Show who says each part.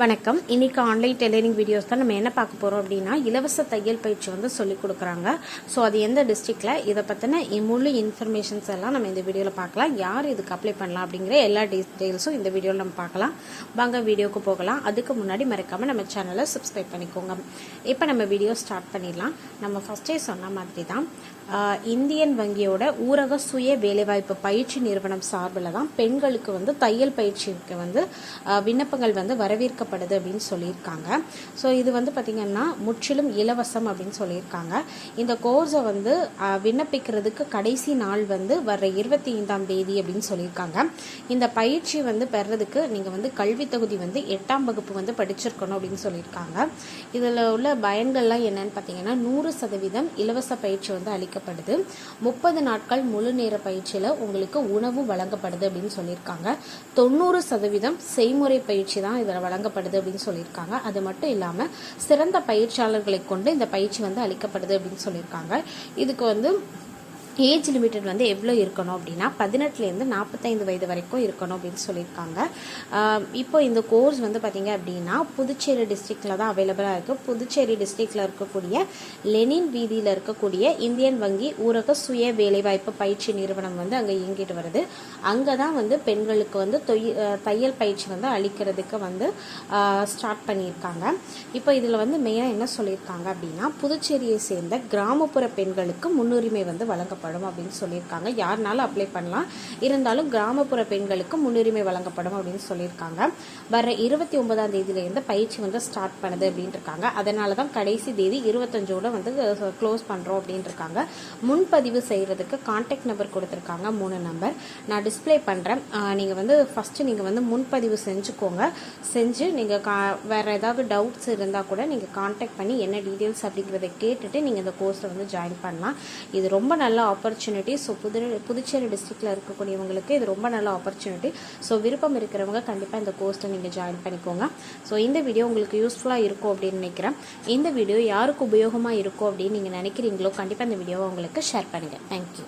Speaker 1: வணக்கம். இன்னைக்கு online tailoring videos தான் நம்ம என்ன பார்க்க போகிறோம் அப்படின்னா இலவச தையல் பயிற்சி வந்து சொல்லிக் கொடுக்குறாங்க. ஸோ அது எந்த டிஸ்ட்ரிக்டில் இதை பற்றின முழு இன்ஃபர்மேஷன்ஸ் எல்லாம் நம்ம இந்த வீடியோவில் பார்க்கலாம். யார் இதுக்கு அப்ளை பண்ணலாம் அப்படிங்கிற எல்லா டீட்டெயில்ஸும் இந்த வீடியோவில் நம்ம பார்க்கலாம். வாங்க வீடியோக்கு போகலாம். அதுக்கு முன்னாடி மறக்காமல் நம்ம சேனலை சப்ஸ்கிரைப் பண்ணிக்கோங்க. இப்போ நம்ம வீடியோ ஸ்டார்ட் பண்ணிடலாம். நம்ம ஃபஸ்ட்டே சொன்ன மாதிரி தான் இந்தியன் வங்கியோட ஊரக சுய வேலைவாய்ப்பு பயிற்சி நிறுவனம் சார்பில் தான் பெண்களுக்கு வந்து தையல் பயிற்சிக்கு வந்து விண்ணப்பங்கள் வந்து வரவேற்க வரவேற்கப்படுது அப்படின்னு சொல்லியிருக்காங்க. ஸோ இது வந்து பார்த்திங்கன்னா முற்றிலும் இலவசம் அப்படின்னு சொல்லியிருக்காங்க. இந்த கோர்ஸை வந்து விண்ணப்பிக்கிறதுக்கு கடைசி நாள் வந்து வர்ற இருபத்தி ஐந்தாம் தேதி அப்படின்னு சொல்லியிருக்காங்க. இந்த பயிற்சி வந்து பெறதுக்கு நீங்கள் வந்து கல்வி தகுதி வந்து எட்டாம் வகுப்பு வந்து படிச்சிருக்கணும் அப்படின்னு சொல்லியிருக்காங்க. இதில் உள்ள பயன்கள்லாம் என்னன்னு பார்த்தீங்கன்னா நூறு சதவீதம் இலவச பயிற்சி வந்து அளிக்கப்படுது. முப்பது நாட்கள் முழு நேர பயிற்சியில் உங்களுக்கு உணவு வழங்கப்படுது அப்படின்னு சொல்லியிருக்காங்க. தொண்ணூறு சதவீதம் செய்முறை பயிற்சி தான் இதில் அளிக்கப்படுது அப்படின்னு சொல்லியிருக்காங்க. அது மட்டும் இல்லாமல் சிறந்த பயிற்சியாளர்களை கொண்டு இந்த பயிற்சி வந்து அளிக்கப்படுது அப்படின்னு சொல்லியிருக்காங்க. இதுக்கு வந்து ஏஜ் லிமிட்டட் வந்து எவ்வளோ இருக்கணும் அப்படின்னா பதினெட்டுலேருந்து நாற்பத்தைந்து வயது வரைக்கும் இருக்கணும் அப்படின்னு சொல்லியிருக்காங்க. இப்போ இந்த கோர்ஸ் வந்து பார்த்திங்க அப்படின்னா புதுச்சேரி டிஸ்ட்ரிக்டில் தான் அவைலபிளாக இருக்குது புதுச்சேரி டிஸ்ட்ரிக்டில் இருக்கக்கூடிய லெனின் வீதியில் இருக்கக்கூடிய இந்தியன் வங்கி ஊரக சுய வேலைவாய்ப்பு பயிற்சி நிறுவனம் வந்து அங்கே இயங்கிட்டு வருது. அங்கே தான் வந்து பெண்களுக்கு வந்து தொய் தையல் பயிற்சி வந்து அளிக்கிறதுக்கு வந்து ஸ்டார்ட் பண்ணியிருக்காங்க. இப்போ இதில் வந்து மெயினாக என்ன சொல்லியிருக்காங்க அப்படின்னா புதுச்சேரியை சேர்ந்த கிராமப்புற பெண்களுக்கு முன்னுரிமை வந்து வழங்கப்படும் அப்படின்னு சொல்லியிருக்காங்க. யாருனாலும் அப்ளை பண்ணலாம். இருந்தாலும் கிராமப்புற பெண்களுக்கு முன்னுரிமை வழங்கப்படும் அப்படின்னு சொல்லியிருக்காங்க. வர இருபத்தி ஒன்பதாம் தேதியிலேருந்து பயிற்சி வந்து ஸ்டார்ட் பண்ணுது அப்படின்னு இருக்காங்க அதனால தான் கடைசி தேதி இருபத்தஞ்சோட வந்து க்ளோஸ் பண்ணுறோம் அப்படின்ட்டு இருக்காங்க முன்பதிவு செய்கிறதுக்கு கான்டாக்ட் நம்பர் கொடுத்துருக்காங்க. மூணு நம்பர் நான் டிஸ்பிளே பண்ணுறேன் நீங்கள் வந்து ஃபஸ்ட்டு நீங்கள் வந்து முன்பதிவு செஞ்சுக்கோங்க. செஞ்சு நீங்கள் கா வேறு ஏதாவது டவுட்ஸ் இருந்தால் கூட நீங்கள் கான்டாக்ட் பண்ணி என்ன டீட்டெயில்ஸ் அப்படிங்கிறத கேட்டுட்டு நீங்கள் இந்த கோர்ஸில் வந்து ஜாயின் பண்ணலாம். இது ரொம்ப நல்ல ஆப்பர்ச்சுனிட்டி ஸோ புது புதுச்சேரி டிஸ்ட்ரிக்டில் இருக்கக்கூடியவங்களுக்கு இது ரொம்ப நல்ல ஆப்பர்ச்சுனிட்டி ஸோ விருப்பம் இருக்கிறவங்க கண்டிப்பாக இந்த கோர்ஸில் நீங்கள் ஜாயின் பண்ணிக்கோங்க. ஸோ இந்த வீடியோ உங்களுக்கு யூஸ்ஃபுல்லாக இருக்கும் அப்படின்னு நினைக்கிறேன். இந்த வீடியோ யாருக்கு உபயோகமாக இருக்கும் அப்படின்னு நீங்கள் நினைக்கிறீங்களோ கண்டிப்பாக இந்த வீடியோவை உங்களுக்கு ஷேர் பண்ணுங்கள் தேங்க்யூ